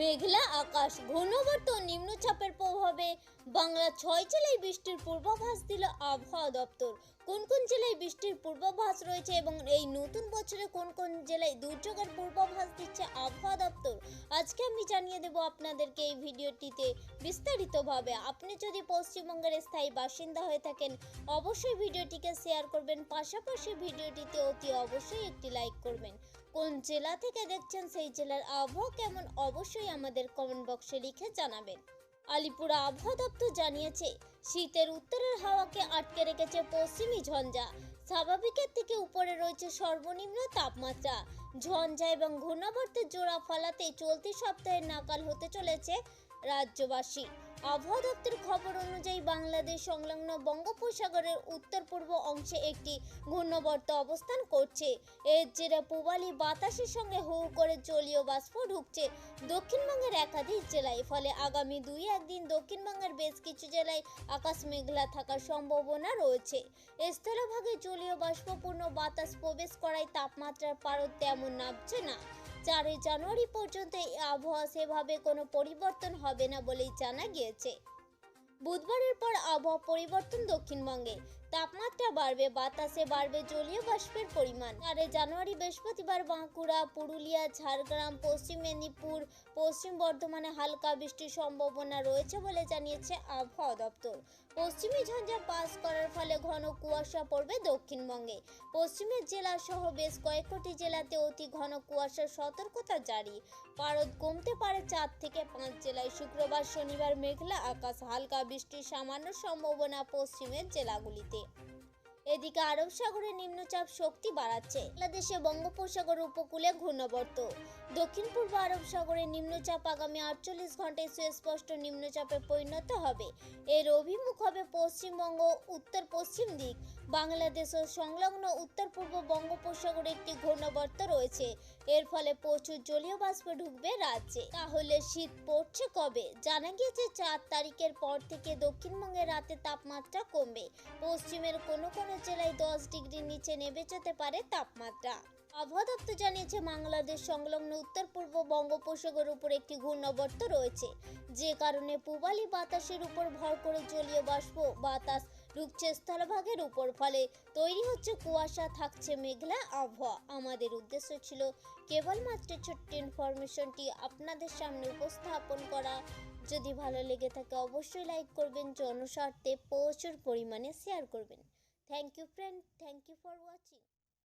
মেঘলা আকাশ ঘনবর্ত নিম্নচাপের প্রভাবে বাংলা ছয় জেলায় বৃষ্টির পূর্বাভাস দিল আবহাওয়া দপ্তর। কোন কোন জেলায় বৃষ্টির পূর্বাভাস রয়েছে এবং এই নতুন বছরে কোন কোন জেলায় দুর্যোগের পূর্বাভাস দিচ্ছে আবহাওয়া দপ্তর? আজকে আমি জানিয়ে দেব আপনাদেরকে এই ভিডিওটিতে বিস্তারিতভাবে। আপনি যদি পশ্চিমবঙ্গের স্থায়ী বাসিন্দা হয়ে থাকেন, অবশ্যই ভিডিওটিকে শেয়ার করবেন, পাশাপাশি ভিডিওটিতে অতি অবশ্যই একটি লাইক করবেন। কোন জেলা থেকে দেখছেন সেই জেলার আবহাওয়া কেমন, অবশ্যই আমাদের কমেন্ট বক্সে লিখে জানাবেন। আলিপুর আবহাওয়া দপ্তর জানিয়েছে শীতের উত্তরের হাওয়াকে আটকে রেখেছে পশ্চিমী ঝঞ্ঝা। স্বাভাবিকের থেকে উপরে রয়েছে সর্বনিম্ন তাপমাত্রা। ঝঞ্ঝা এবং ঘূর্ণাবর্তের জোড়া ফলাতে চলতি সপ্তাহে নাকাল হতে চলেছে রাজ্যবাসী। আবহাওয়া দপ্তর খবর অনুযায়ী বাংলাদেশ সংলগ্ন বঙ্গোপসাগরের উত্তর পূর্ব অংশে একটি ঘূর্ণবর্ত অবস্থান করছে। এর জেরে পূবালি বাতাসের সঙ্গে হু করে জলীয় বাষ্প ঢুকছে দক্ষিণবঙ্গের একাধিক জেলায়। ফলে আগামী দুই একদিন দক্ষিণবঙ্গের বেশ কিছু জেলায় আকাশ মেঘলা থাকার সম্ভাবনা রয়েছে। স্থলভাগে জলীয় বাষ্পপূর্ণ বাতাস প্রবেশ করায় তাপমাত্রার পারদ তেমন নামছে না। চারই জানুয়ারি পর্যন্ত এই আবহাওয়া সেভাবে কোনো পরিবর্তন হবে না বলেই জানা গিয়েছে। বুধবারের পর আবহাওয়া পরিবর্তন দক্ষিণবঙ্গে। তাপমাত্রা বাড়বে, বাতাসে বাড়বে জলীয় বাষ্পের পরিমাণ। আরে জানুয়ারি, বৃহস্পতিবার বাঁকুড়া, পুরুলিয়া, ঝাড়গ্রাম, পশ্চিম মেদিনীপুর, পশ্চিম বর্ধমানে হালকা বৃষ্টির সম্ভাবনা রয়েছে বলে জানিয়েছে আবহাওয়া দপ্তর। পশ্চিমী ঝঞ্ঝা পাস করার ফলে ঘন কুয়াশা পড়বে দক্ষিণবঙ্গে। পশ্চিমের জেলা সহ বেশ কয়েকটি জেলাতে অতি ঘন কুয়াশার সতর্কতা জারি। পারদ কমতে পারে চার থেকে পাঁচ জেলায় শুক্রবার, শনিবার, মেঘলা আকাশ, হালকা বৃষ্টির সামান্য সম্ভাবনা পশ্চিমের জেলাগুলিতে। এদিকে আরব সাগরে নিম্নচাপ শক্তি বাড়াচ্ছে। বাংলাদেশে বঙ্গোপসাগর উপকূলে ঘূর্ণবর্ত। দক্ষিণ পূর্ব আরব সাগরে নিম্নচাপ আগামী আটচল্লিশ ঘন্টায় সুস্পষ্ট নিম্নচাপে পরিণত হবে। এর অভিমুখ হবে পশ্চিমবঙ্গ উত্তর পশ্চিম দিক। বাংলাদেশ ও সংলগ্ন উত্তর পূর্ব বঙ্গোপসাগরে একটি ঘূর্ণবর্ত রয়েছে। এর ফলে প্রচুর জলীয় বাষ্প ঢুকবে রাজ্যে। তাহলে শীত পড়ছে কবে? জানা গিয়েছে চার তারিখের পর থেকে দক্ষিণবঙ্গে রাতে তাপমাত্রা কমবে। পশ্চিমের কোনো কোনো জেলায় দশ ডিগ্রির নিচে নেমে যেতে পারে তাপমাত্রা। আবহাওয়া দপ্তর জানিয়েছে, বাংলাদেশ সংলগ্ন উত্তর পূর্ব বঙ্গোপসাগর উপর একটি ঘূর্ণবর্ত রয়েছে। যে কারণে পূবালি বাতাসের উপর ভর করে জলীয় বাষ্প বাতাস ঢুকছে স্থলভাগের উপর। ফলে তৈরি হচ্ছে কুয়াশা, থাকছে মেঘলা আবহাওয়া। আমাদের উদ্দেশ্য ছিল কেবলমাত্র ছোট্ট ইনফরমেশনটি আপনাদের সামনে উপস্থাপন করা। যদি ভালো লেগে থাকে, অবশ্যই লাইক করবেন, জনস্বার্থে প্রচুর পরিমাণে শেয়ার করবেন। Thank you friend thank you for watching